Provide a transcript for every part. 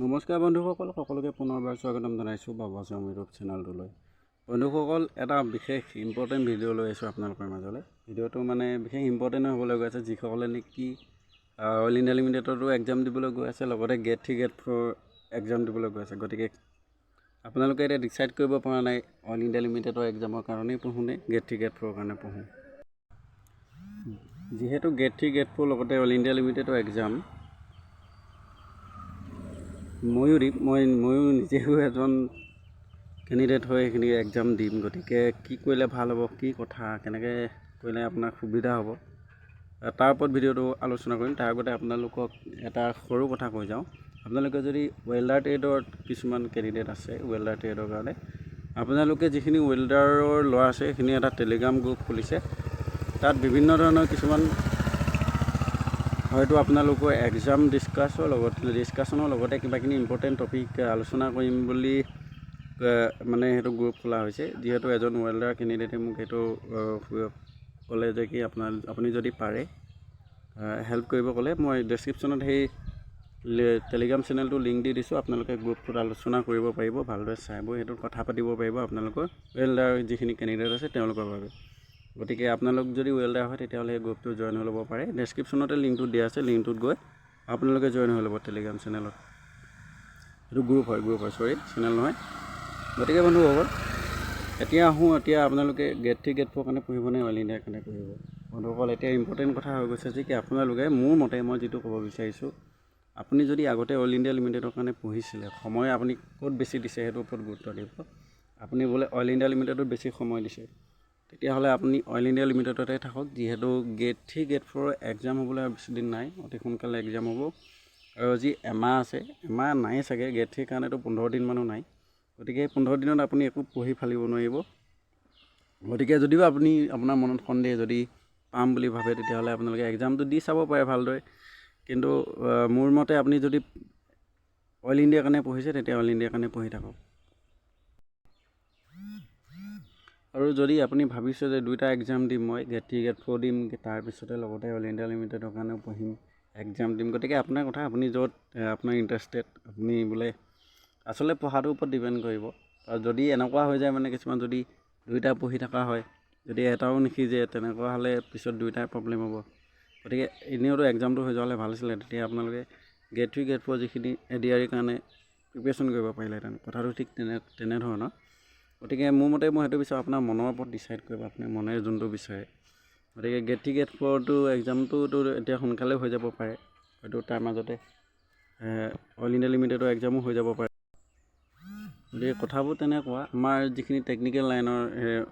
নমস্কাৰ বন্ধুসকল সকলোকে পুনৰবাৰ স্বাগতম জনাইছোঁ বাবা চাম ইউটিউব চেনেলটোলৈ। বন্ধুসকল এটা বিশেষ ইম্পৰ্টেণ্ট ভিডিঅ' লৈ আহিছোঁ আপোনালোকৰ মাজলৈ। ভিডিঅ'টো মানে বিশেষ ইম্পৰ্টেণ্ট হ'বলৈ গৈ আছে যিসকলে নেকি অইল ইণ্ডিয়া লিমিটেডতো এক্সাম দিবলৈ গৈ আছে লগতে GATE three GATE four exam দিবলৈ গৈ আছে। গতিকে আপোনালোকে এতিয়া ডিচাইড কৰিব পৰা নাই অইল ইণ্ডিয়া লিমিটেডৰ এক্সামৰ কাৰণেই পঢ়োঁ নে গেট থ্ৰী গেট ফ'ৰৰ কাৰণে পঢ়োঁ। যিহেতু গেট থ্ৰী গেট ফ'ৰ লগতে অইল ইণ্ডিয়া লিমিটেডৰ এক্সাম ময়ো দিম মই ময়ো নিজেও এজন কেণ্ডিডেট হৈ সেইখিনি এক্সাম দিম। গতিকে কি কৰিলে ভাল হ'ব কি কথা কেনেকৈ কৰিলে আপোনাৰ সুবিধা হ'ব তাৰ ওপৰত ভিডিঅ'টো আলোচনা কৰিম। তাৰ আগতে আপোনালোকক এটা সৰু কথা কৈ যাওঁ। আপোনালোকে যদি ৱেল্ডাৰ ট্ৰেডৰ কিছুমান কেণ্ডিডেট আছে ৱেল্ডাৰ ট্ৰেডৰ কাৰণে আপোনালোকে যিখিনি ৱেল্ডাৰৰ ল'ৰা আছে সেইখিনি এটা টেলিগ্ৰাম গ্ৰুপ খুলিছে। তাত বিভিন্ন ধৰণৰ কিছুমান হয়তো আপোনালোকৰ এক্সাম ডিছকাছৰ লগতে ডিছকাশ্যনৰ লগতে কিবাখিনি ইম্পৰ্টেণ্ট টপিক আলোচনা কৰিম বুলি মানে সেইটো গ্ৰুপ খোলা হৈছে। যিহেতু এজন ৱেল্ডাৰ কেণ্ডিডেটে মোক সেইটো ক'লে যে কি আপোনাৰ আপুনি যদি পাৰে হেল্প কৰিব ক'লে মই ডেছক্ৰিপশ্যনত সেই টেলিগ্ৰাম চেনেলটো লিংক দি দিছোঁ। আপোনালোকে গ্ৰুপটোত আলোচনা কৰিব পাৰিব ভালদৰে চাই বৈ সেইটোত কথা পাতিব পাৰিব আপোনালোকৰ ৱেল্ডাৰ যিখিনি কেণ্ডিডেট আছে তেওঁলোকৰ বাবে। গতিকে আপোনালোক যদি ৱেল্ডাৰ হয় তেতিয়াহ'লে সেই গ্ৰুপটো জইন হৈ ল'ব পাৰে। ডেছক্ৰিপশ্যনতে লিংকটো দিয়া আছে লিংকটোত গৈ আপোনালোকে জইন হৈ ল'ব টেলিগ্ৰাম চেনেলত সেইটো গ্ৰুপ হয় গ্ৰুপ হয় চৰি চেনেল নহয়। গতিকে বন্ধুসকল এতিয়া আহোঁ এতিয়া আপোনালোকে গেট থ্ৰী গেট ফ'ৰ কাৰণে পঢ়িব নে অইল ইণ্ডিয়াৰ কাৰণে পঢ়িব? বন্ধুসকল এতিয়া ইম্পৰ্টেণ্ট কথা হৈ গৈছে যে কি আপোনালোকে মোৰ মতে মই যিটো ক'ব বিচাৰিছোঁ আপুনি যদি আগতে অইল ইণ্ডিয়া লিমিটেডৰ কাৰণে পঢ়িছিলে সময় আপুনি ক'ত বেছি দিছে সেইটোৰ ওপৰত গুৰুত্ব দিব। আপুনি বোলে অইল ইণ্ডিয়া লিমিটেডত বেছি সময় দিছে। তেতিয়াহ'লে আপুনি অইল ইণ্ডিয়া লিমিটেডতে থাকক যিহেতু GATE three GATE four exam হ'বলৈ বেছি দিন নাই অতি সোনকালে এক্সাম হ'ব। আৰু যি এমাহ আছে এমাহ নাই চাগে গেট থ্ৰীৰ কাৰণেতো পোন্ধৰ দিনমানো নাই। গতিকে এই পোন্ধৰ দিনত আপুনি একো পঢ়ি ফালিব নোৱাৰিব। গতিকে যদিও আপুনি আপোনাৰ মনত সন্দেহ যদি পাম বুলি ভাবে তেতিয়াহ'লে আপোনালোকে এক্সামটো দি চাব পাৰে ভালদৰে। কিন্তু মোৰ মতে আপুনি যদি অইল ইণ্ডিয়াৰ কাৰণে পঢ়িছে তেতিয়া অইল ইণ্ডিয়াৰ কাৰণে পঢ়ি থাকক। আৰু যদি আপুনি ভাবিছে যে দুইটা এক্সাম দিম মই গেট থ্ৰী গেট ফ'ৰ দিম তাৰপিছতে লগতে অইল ইণ্ডিয়া লিমিটেডৰ কাৰণেও পঢ়িম এক্সাম দিম। গতিকে আপোনাৰ কথা আপুনি য'ত আপোনাৰ ইণ্টাৰেষ্টেড আপুনি বোলে আচলতে পঢ়াটোৰ ওপৰত ডিপেণ্ড কৰিব। আৰু যদি এনেকুৱা হৈ যায় মানে কিছুমান যদি দুইটা পঢ়ি থকা হয় যদি এটাও নিশিজে তেনেকুৱা হ'লে পিছত দুইটাই প্ৰব্লেম হ'ব। গতিকে এনেওতো এক্সামটো হৈ যোৱা হ'লে ভাল আছিলে তেতিয়া আপোনালোকে গেট থ্ৰী গেট ফ'ৰ যিখিনি এ ডি আৰ ইৰ কাৰণে প্ৰিপেৰেশ্যন কৰিব পাৰিলেহেঁতেন কথাটো ঠিক তেনে তেনেধৰণৰ। গতিকে মোৰ মতে মই সেইটো বিচাৰোঁ আপোনাৰ মনৰ ওপৰত ডিচাইড কৰিব আপুনি মনে যোনটো বিচাৰে। গতিকে গেট থ্ৰী গেট ফ'ৰটো এক্সামটোতো এতিয়া সোনকালে হৈ যাব পাৰে হয়তো তাৰ মাজতে অইল ইণ্ডিয়া লিমিটেডৰ এক্সামো হৈ যাব পাৰে। গতিকে কথাবোৰ তেনেকুৱা আমাৰ যিখিনি টেকনিকেল লাইনৰ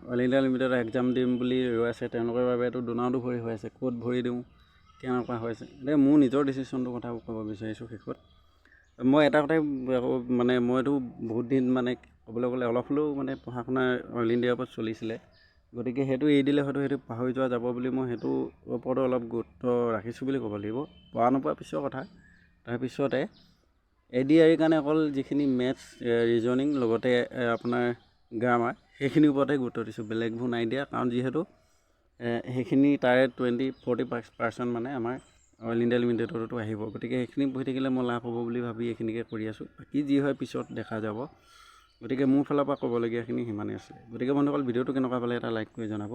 অইল ইণ্ডিয়া লিমিটেডৰ এক্সাম দিম বুলি ৰৈ আছে তেওঁলোকৰ বাবেতো দুনাওটো ভৰি হৈ আছে ক'ত ভৰি দিওঁ কেনেকুৱা হৈ আছে। এতিয়া মোৰ নিজৰ ডিচিশ্যনটোৰ কথা ক'ব বিচাৰিছোঁ শেষত। মই এটা কথাই মানে মইতো বহুত দিন মানে ক'বলৈ গ'লে অলপ হ'লেও মানে পঢ়া শুনা অইল ইণ্ডিয়াৰ ওপৰত চলিছিলে। গতিকে সেইটো এৰি দিলে হয়তো সেইটো পাহৰি যোৱা যাব বুলি মই সেইটো ওপৰতো অলপ গুৰুত্ব ৰাখিছোঁ বুলি ক'ব লাগিব। পোৱা নোপোৱা পিছৰ কথা। তাৰপিছতে এ ডি আৰ ইৰ কাৰণে অকল যিখিনি মেথছ ৰিজনিং লগতে আপোনাৰ গ্ৰামাৰ সেইখিনিৰ ওপৰতে গুৰুত্ব দিছোঁ। বেলেগবোৰ নাই দিয়া। কাৰণ যিহেতু সেইখিনি তাৰে টুৱেণ্টি ফৰ্টি পাৰ্চেণ্ট মানে আমাৰ অইল ইণ্ডিয়া লিমিটেডতো আহিব। গতিকে সেইখিনি পঢ়ি থাকিলে মই লাভ হ'ব বুলি ভাবি এইখিনিকে কৰি আছোঁ। বাকী যি হয় পিছত দেখা যাব। গতিকে মোৰ ফালৰ পৰা ক'বলগীয়াখিনি সিমানেই আছিলে গতিকে বন্ধুসকল, ভিডিঅ'টো কেনেকুৱা পালে এটা লাইক কৰি জনাব।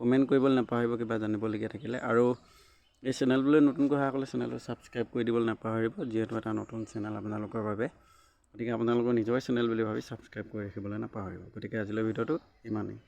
কমেণ্ট কৰিবলৈ নাপাহৰিব কিবা জানিবলগীয়া থাকিলে। আৰু এই চেনেলটোলৈ নতুনকৈ অহাসকলে চেনেলটো ছাবস্ক্ৰাইব কৰি দিবলৈ নাপাহৰিব, যিহেতু এটা নতুন চেনেল আপোনালোকৰ বাবে। গতিকে আপোনালোকৰ নিজৰ চেনেল বুলি ভাবি ছাবস্ক্ৰাইব কৰি ৰাখিবলৈ নাপাহৰিব। গতিকে আজিলৈ ভিডিঅ'টো ইমানেই।